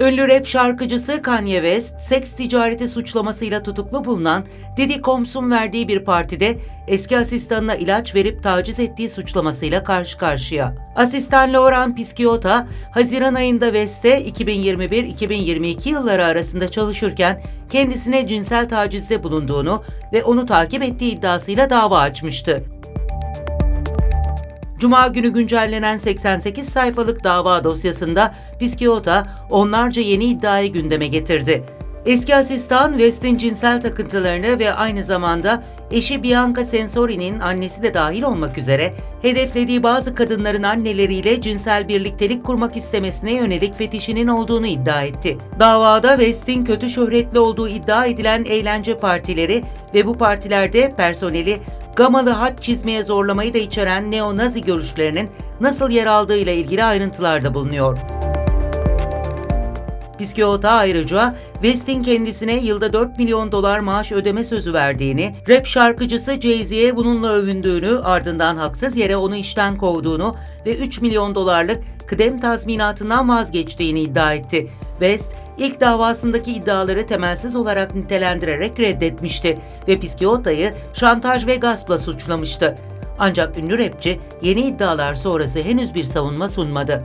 Ünlü rap şarkıcısı Kanye West, seks ticareti suçlamasıyla tutuklu bulunan Diddy Combs'un verdiği bir partide eski asistanına ilaç verip taciz ettiği suçlamasıyla karşı karşıya. Asistan Lauren Pisciota, Haziran ayında West'e 2021-2022 yılları arasında çalışırken kendisine cinsel tacizde bulunduğunu ve onu takip ettiği iddiasıyla dava açmıştı. Cuma günü güncellenen 88 sayfalık dava dosyasında Pisciota onlarca yeni iddiayı gündeme getirdi. Eski asistan West'in cinsel takıntılarını ve aynı zamanda eşi Bianca Sensori'nin annesi de dahil olmak üzere hedeflediği bazı kadınların anneleriyle cinsel birliktelik kurmak istemesine yönelik fetişinin olduğunu iddia etti. Davada West'in kötü şöhretli olduğu iddia edilen eğlence partileri ve bu partilerde personeli gamalı haç çizmeye zorlamayı da içeren neo-nazi görüşlerinin nasıl yer aldığı ile ilgili ayrıntılarda bulunuyor. Pisciota ayrıca West'in kendisine yılda 4 milyon dolar maaş ödeme sözü verdiğini, rap şarkıcısı Jay-Z'ye bununla övündüğünü, ardından haksız yere onu işten kovduğunu ve 3 milyon dolarlık kıdem tazminatından vazgeçtiğini iddia etti. West, ilk davasındaki iddiaları temelsiz olarak nitelendirerek reddetmişti ve Pisciota'yı şantaj ve gaspla suçlamıştı. Ancak ünlü rapçi yeni iddialar sonrası henüz bir savunma sunmadı.